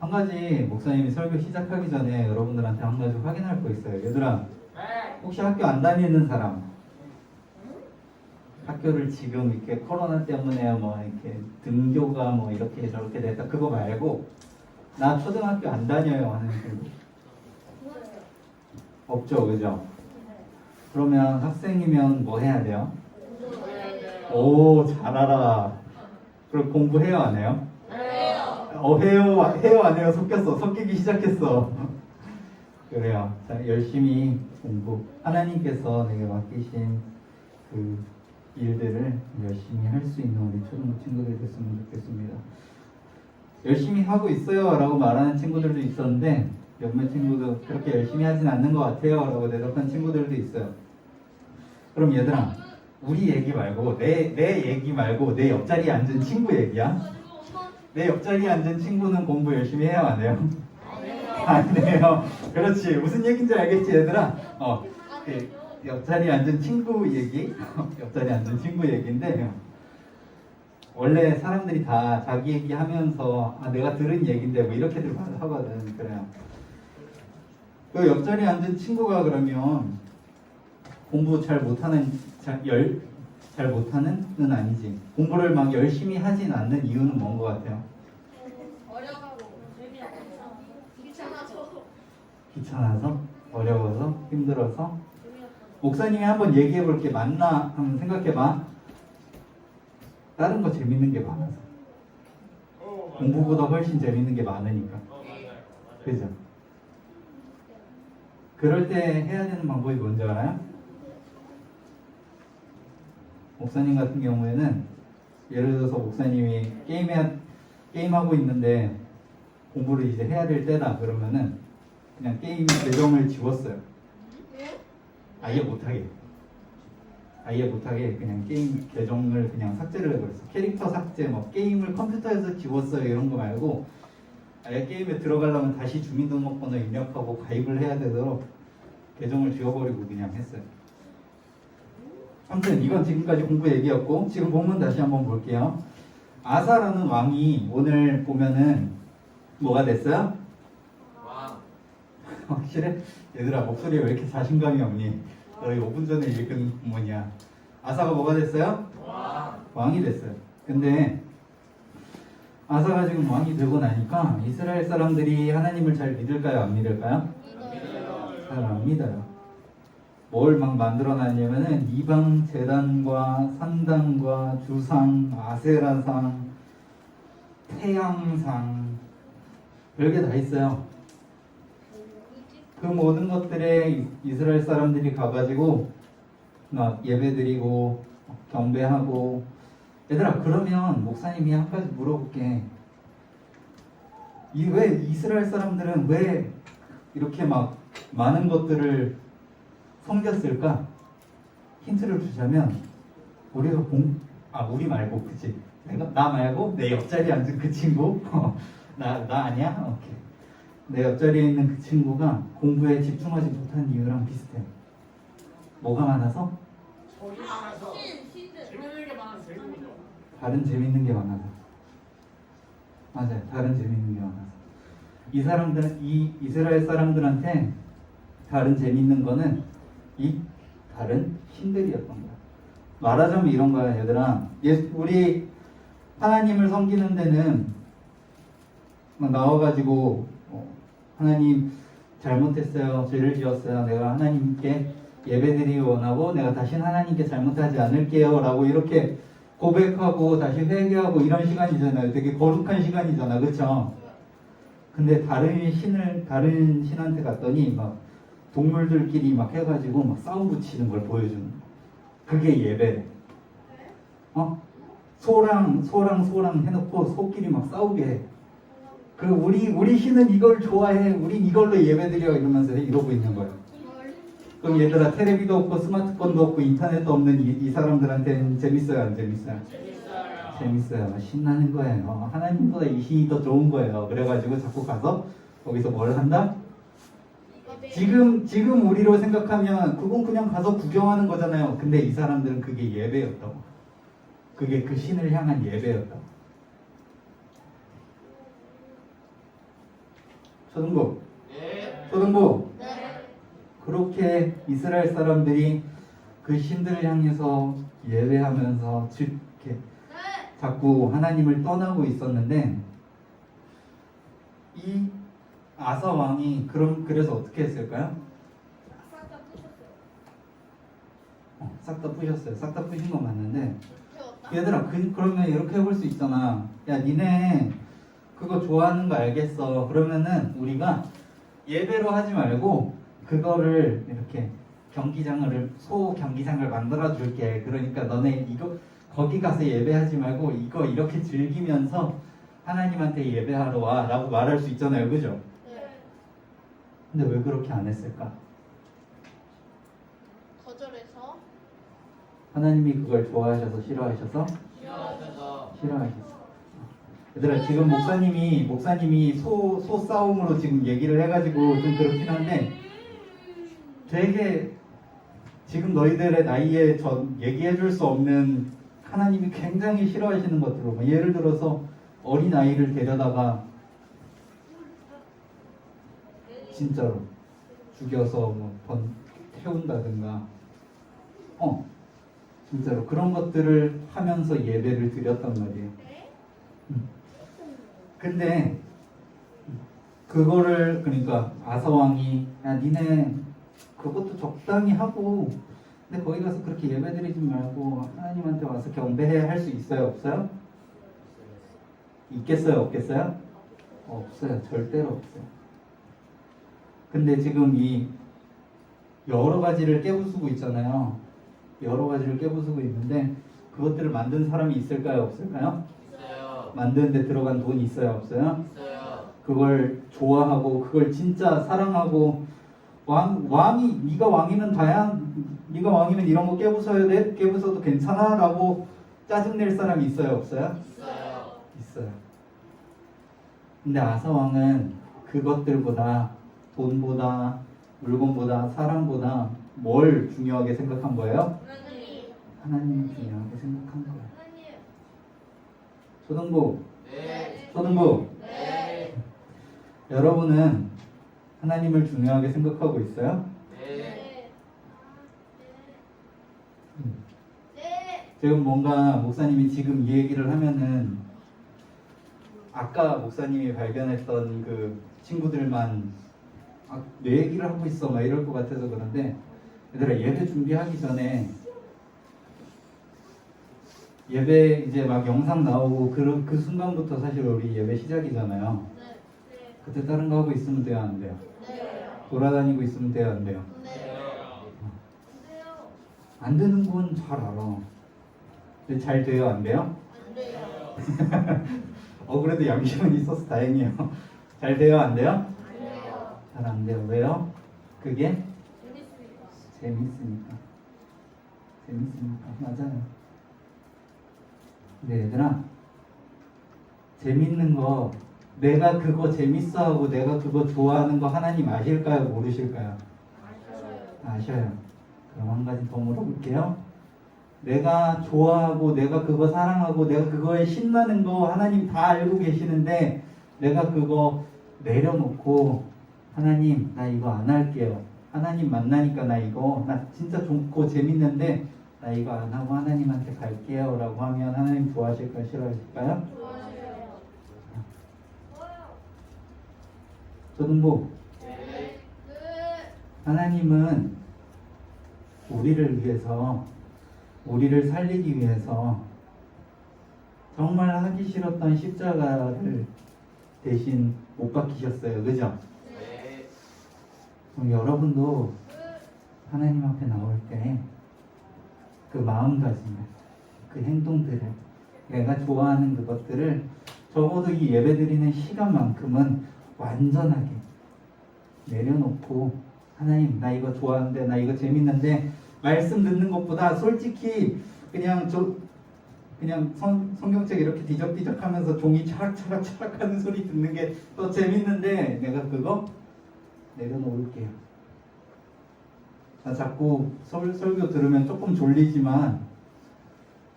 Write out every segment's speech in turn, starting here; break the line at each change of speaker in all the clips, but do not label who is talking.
한 가지 목사님이 설교 시작하기 전에 여러분들한테 한 가지 확인할 거 있어요. 얘들아, 혹시 학교 안 다니는 사람? 학교를 지금 이렇게 코로나 때문에 뭐 이렇게 등교가 뭐 이렇게 저렇게 됐다 그거 말고 나 초등학교 안 다녀요 하는 친구 없죠, 그죠? 그러면 학생이면 뭐 해야 돼요? 오, 잘 알아. 그럼 공부해요, 안 해요? 어, 해요, 해요, 안 해요? 섞였어. 섞이기 시작했어. 그래요. 자, 열심히 공부. 하나님께서 내게 맡기신 그 일들을 열심히 할 수 있는 우리 초등부 친구들 됐으면 좋겠습니다. 열심히 하고 있어요 라고 말하는 친구들도 있었는데 몇몇 친구도 그렇게 열심히 하진 않는 것 같아요 라고 대답한 친구들도 있어요. 그럼 얘들아, 우리 얘기 말고 내, 내 얘기 말고 내 옆자리에 앉은 친구 얘기야. 내 옆자리에 앉은 친구는 공부 열심히 안 해요? 안 해요. 그렇지. 무슨 얘기인지 알겠지 얘들아? 어, 그 옆자리에 앉은 친구 얘기, 옆자리에 앉은 친구 얘기인데 원래 사람들이 다 자기 얘기 하면서 아, 내가 들은 얘기인데 뭐 이렇게들 하거든. 그래요. 그 옆자리에 앉은 친구가 그러면 공부 잘 못하는 잘, 열, 잘 못하는은 아니지. 공부를 막 열심히 하진 않는 이유는 뭔 것 같아요?
어려가고 재미없어 귀찮아서
귀찮아서, 어려워서, 힘들어서. 목사님이 한번 얘기해 볼게 맞나 한번 생각해 봐. 다른 거 재밌는 게 많아서. 공부보다 훨씬 재밌는 게 많으니까. 그죠? 그럴 때 해야 되는 방법이 뭔지 알아요? 목사님 같은 경우에는 예를 들어서 목사님이 게임해 게임하고 있는데 공부를 이제 해야 될 때다 그러면은 그냥 게임 계정을 지웠어요. 아예 못하게. 아예 못하게 그냥 게임 계정을 그냥 삭제를 해버렸어. 캐릭터 삭제, 뭐 게임을 컴퓨터에서 지웠어요 이런 거 말고 아예 게임에 들어가려면 다시 주민등록번호 입력하고 가입을 해야 되도록 계정을 지워버리고 그냥 했어요. 아무튼 이건 지금까지 공부 얘기였고 지금 본문 다시 한번 볼게요. 아사라는 왕이 오늘 보면은 뭐가 됐어요? 확실해? 얘들아 목소리에 왜 이렇게 자신감이 없니? 너희 5분 전에 읽은 뭐냐? 아사가 뭐가 됐어요? 왕이 됐어요. 근데 아사가 지금 왕이 되고 나니까 이스라엘 사람들이 하나님을 잘 믿을까요? 안 믿을까요? 잘 안 믿어요. 뭘 막 만들어놨냐면은 이방 재단과 산당과 주상, 아세라상, 태양상 별게 다 있어요. 그 모든 것들에 이스라엘 사람들이 가가지고 막 예배드리고 경배하고 얘들아 그러면 목사님이 한 가지 물어볼게 이 왜 이스라엘 사람들은 왜 이렇게 막 많은 것들을 섬겼을까 힌트를 주자면 우리가 공, 아 우리 말고 그치 내가 나 말고 내 옆자리에 앉은 그 친구 나 나 아니야 오케이 내 옆자리에 있는 그 친구가 공부에 집중하지 못한 이유랑 비슷해. 뭐가 많아서? 다른 재밌는 게 많아서. 맞아요. 다른 재밌는 게 많아서. 이 사람들, 이 이스라엘 사람들한테 다른 재밌는 거는 이 다른 신들이었던 거야. 말하자면 이런 거야, 얘들아. 예, 우리 하나님을 섬기는 데는 막 나와가지고 어, 하나님 잘못했어요. 죄를 지었어요. 내가 하나님께 예배드리기 원하고 내가 다시는 하나님께 잘못하지 않을게요. 라고 이렇게 고백하고 다시 회개하고 이런 시간이잖아요. 되게 거룩한 시간이잖아. 그쵸? 근데 다른 신을, 다른 신한테 갔더니 막 동물들끼리 막 해가지고 막 싸움 붙이는 걸 보여주는. 그게 예배래. 어? 소랑, 소랑, 소랑 해놓고 소끼리 막 싸우게 해. 그 우리 우리 신은 이걸 좋아해. 우린 이걸로 예배드려 이러면서 이러고 있는 거예요. 그럼 얘들아 테레비도 없고 스마트폰도 없고 인터넷도 없는 이, 이 사람들한테는 재밌어요, 안 재밌어요? 재밌어요. 신나는 거예요. 하나님보다 이 신이 더 좋은 거예요. 그래가지고 자꾸 가서 거기서 뭘 한다? 지금 지금 우리로 생각하면 그건 그냥 가서 구경하는 거잖아요. 근데 이 사람들은 그게 예배였다고. 그게 그 신을 향한 예배였다고. 초등부
네.
초등부
네.
그렇게 이스라엘 사람들이 그 신들을 향해서 예배하면서 즉 이렇게
네.
자꾸 하나님을 떠나고 있었는데 이 아사 왕이 그럼 그래서 어떻게 했을까요?
싹 다 부셨어요.
어, 싹 다 부셨어요. 싹 다 부신 건 맞는데
태웠다.
얘들아 그, 그러면 이렇게 해볼 수 있잖아. 야 니네 그거 좋아하는 거 알겠어. 그러면은 우리가 예배로 하지 말고 그거를 이렇게 경기장을 소 경기장을 만들어 줄게. 그러니까 너네 이거 거기 가서 예배하지 말고 이거 이렇게 즐기면서 하나님한테 예배하러 와라고 말할 수 있잖아요. 그죠?
네.
근데 왜 그렇게 안 했을까?
거절해서
하나님이 그걸 좋아하셔서 싫어하셔서
싫어하셔서
싫어하셨어. 얘들아 지금 목사님이 목사님이 소, 소 싸움으로 지금 얘기를 해가지고 좀 그렇긴 한데 되게 지금 너희들의 나이에 전 얘기해줄 수 없는 하나님이 굉장히 싫어하시는 것들로 뭐 예를 들어서 어린 아이를 데려다가 진짜로 죽여서 뭐 번, 태운다든가 어 진짜로 그런 것들을 하면서 예배를 드렸단 말이에요. 음. 근데 그거를 그러니까 아사 왕이 야 니네 그것도 적당히 하고 근데 거기 가서 그렇게 예배드리지 말고 하나님한테 와서 경배해 할 수 있어요 없어요? 있겠어요 없겠어요? 없어요 절대로 없어요. 근데 지금 이 여러 가지를 깨부수고 있잖아요. 여러 가지를 깨부수고 있는데 그것들을 만든 사람이 있을까요 없을까요?
있어요.
만드는데 들어간 돈이 있어요 없어요?
있어요.
그걸 좋아하고 그걸 진짜 사랑하고 왕 왕이 네가 왕이면 다야 네가 왕이면 이런 거 깨부숴야 돼 깨부숴도 괜찮아라고 짜증낼 사람이 있어요 없어요?
있어요.
있어요. 근데 아사 왕은 그것들보다 돈보다 물건보다 사랑보다 뭘 중요하게 생각한 거예요?
하나님.
중요하게 생각한 거예요.
하나님.
초등부
네.
초등부
네.
여러분은 하나님을 중요하게 생각하고 있어요?
네.
네.
음.
네.
지금 뭔가 목사님이 지금 이 얘기를 하면은 아까 목사님이 발견했던 그 친구들만 아, 내 얘기를 하고 있어 막 이럴 것 같아서 그런데 얘들아 예배 준비하기 전에 예배 이제 막 영상 나오고 그, 그 순간부터 사실 우리 예배 시작이잖아요.
네. 네.
그때 다른 거 하고 있으면 돼요 안 돼요?
네.
돌아다니고 있으면 돼요 안 돼요?
네. 돼요.
안 되는 건 잘 알아. 근데 잘 돼요 안 돼요?
안 돼요.
어 그래도 양심은 있어서 다행이에요. 잘 돼요 안 돼요? 잘 안 돼요. 왜요? 그게
재밌습니다.
재밌으니까. 재밌으니까 맞아요. 근데 얘들아 재밌는 거 내가 그거 재밌어 하고 내가 그거 좋아하는 거 하나님 아실까요? 모르실까요? 아셔요. 그럼 한 가지 더 물어볼게요. 내가 좋아하고 내가 그거 사랑하고 내가 그거에 신나는 거 하나님 다 알고 계시는데 내가 그거 내려놓고 하나님 나 이거 안 할게요. 하나님 만나니까 나 이거 나 진짜 좋고 재밌는데 나 이거 안 하고 하나님한테 갈게요 라고 하면 하나님 좋아하실까요? 싫어하실까요? 초등부
네. 끝.
하나님은 우리를 위해서 우리를 살리기 위해서 정말 하기 싫었던 십자가를 대신 못 박히셨어요. 그죠?
네.
그럼 여러분도 하나님 앞에 나올 때 그 마음가짐을, 그 행동들을, 내가 좋아하는 그것들을 적어도 이 예배 드리는 시간만큼은 완전하게 내려놓고 하나님 나 이거 좋아하는데 나 이거 재밌는데 말씀 듣는 것보다 솔직히 그냥 저 그냥 성, 성경책 이렇게 뒤적뒤적 하면서 종이 차락차락 차락 하는 소리 듣는 게 더 재밌는데 내가 그거 내려놓을게요. 나 자꾸 설, 설교 들으면 조금 졸리지만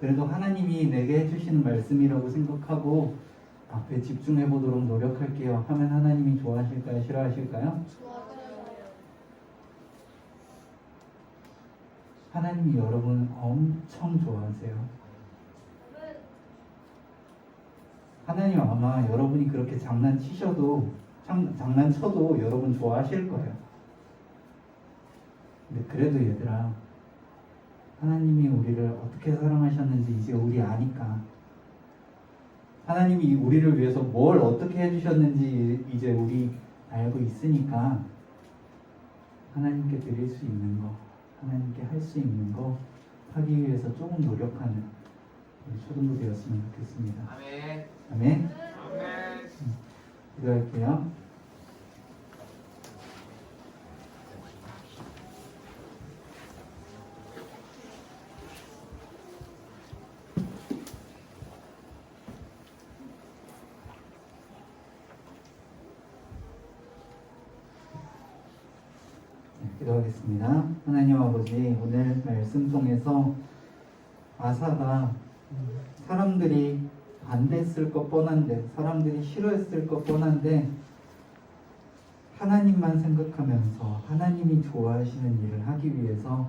그래도 하나님이 내게 해주시는 말씀이라고 생각하고 앞에 집중해 보도록 노력할게요. 하면 하나님이 좋아하실까요? 싫어하실까요? 하나님이 여러분 엄청 좋아하세요. 하나님 아마 여러분이 그렇게 장난치셔도 장, 장난쳐도 여러분 좋아하실 거예요. 근데 그래도 얘들아 하나님이 우리를 어떻게 사랑하셨는지 이제 우리 아니까 하나님이 우리를 위해서 뭘 어떻게 해주셨는지 이제 우리 알고 있으니까 하나님께 드릴 수 있는 거 하나님께 할 수 있는 거 하기 위해서 조금 노력하는 우리 초등부 되었으면 좋겠습니다.
아멘.
아멘.
아멘.
기도할게요. 네, 기도하겠습니다. 하나님 아버지 오늘 말씀 통해서 아사가 사람들이 반대했을 것 뻔한데 사람들이 싫어했을 것 뻔한데 하나님만 생각하면서 하나님이 좋아하시는 일을 하기 위해서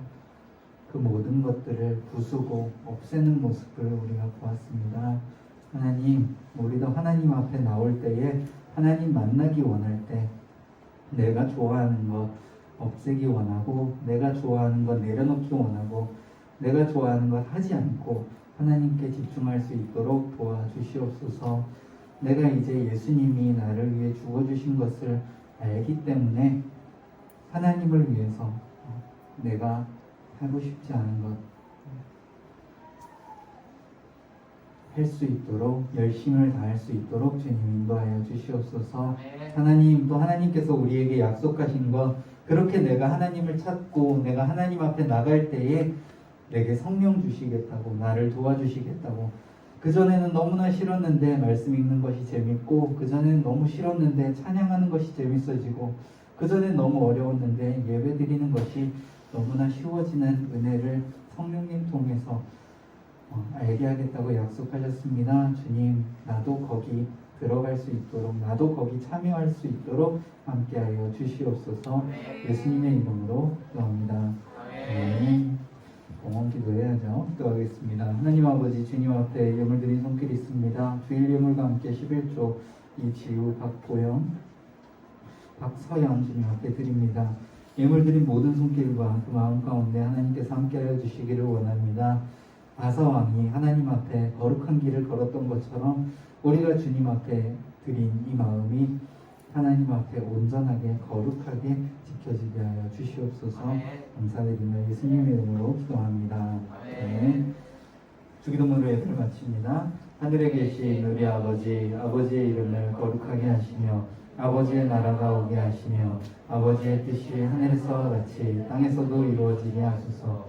그 모든 것들을 부수고 없애는 모습을 우리가 보았습니다. 하나님, 우리도 하나님 앞에 나올 때에 하나님 만나기 원할 때 내가 좋아하는 것 없애기 원하고 내가 좋아하는 것 내려놓기 원하고 내가 좋아하는 것 하지 않고 하나님께 집중할 수 있도록 도와주시옵소서. 내가 이제 예수님이 나를 위해 죽어주신 것을 알기 때문에 하나님을 위해서 어, 내가 하고 싶지 않은 것 할 수 있도록 열심을 다할 수 있도록 주님 인도하여 주시옵소서. 하나님 또 하나님께서 우리에게 약속하신 것 그렇게 내가 하나님을 찾고 내가 하나님 앞에 나갈 때에 내게 성령 주시겠다고 나를 도와주시겠다고 그 전에는 너무나 싫었는데 말씀 읽는 것이 재밌고 그 전에는 너무 싫었는데 찬양하는 것이 재밌어지고 그 전엔 너무 어려웠는데 예배 드리는 것이 너무나 쉬워지는 은혜를 성령님 통해서 어, 알게 하겠다고 약속하셨습니다. 주님, 나도 거기 들어갈 수 있도록, 나도 거기 참여할 수 있도록 함께하여 주시옵소서. 예수님의 이름으로 기도합니다. 네. 공헌 기도해야죠. 기도하겠습니다. 하나님 아버지 주님 앞에 예물 드린 손길이 있습니다. 주일 예물과 함께 11조 이지우 박보영 박서연 주님 앞에 드립니다. 예물 드린 모든 손길과 그 마음 가운데 하나님께서 함께하여 주시기를 원합니다. 아사왕이 하나님 앞에 거룩한 길을 걸었던 것처럼 우리가 주님 앞에 드린 이 마음이 하나님 앞에 온전하게 거룩하게 지켜지게 하여 주시옵소서.
아멘.
감사드리며 예수님의 이름으로 기도합니다.
아멘.
주기도문으로 예배를 마칩니다. 하늘에 계신 우리 아버지, 아버지의 이름을 거룩하게 하시며 아버지의 나라가 오게 하시며 아버지의 뜻이 하늘에서 같이 땅에서도 이루어지게 하소서.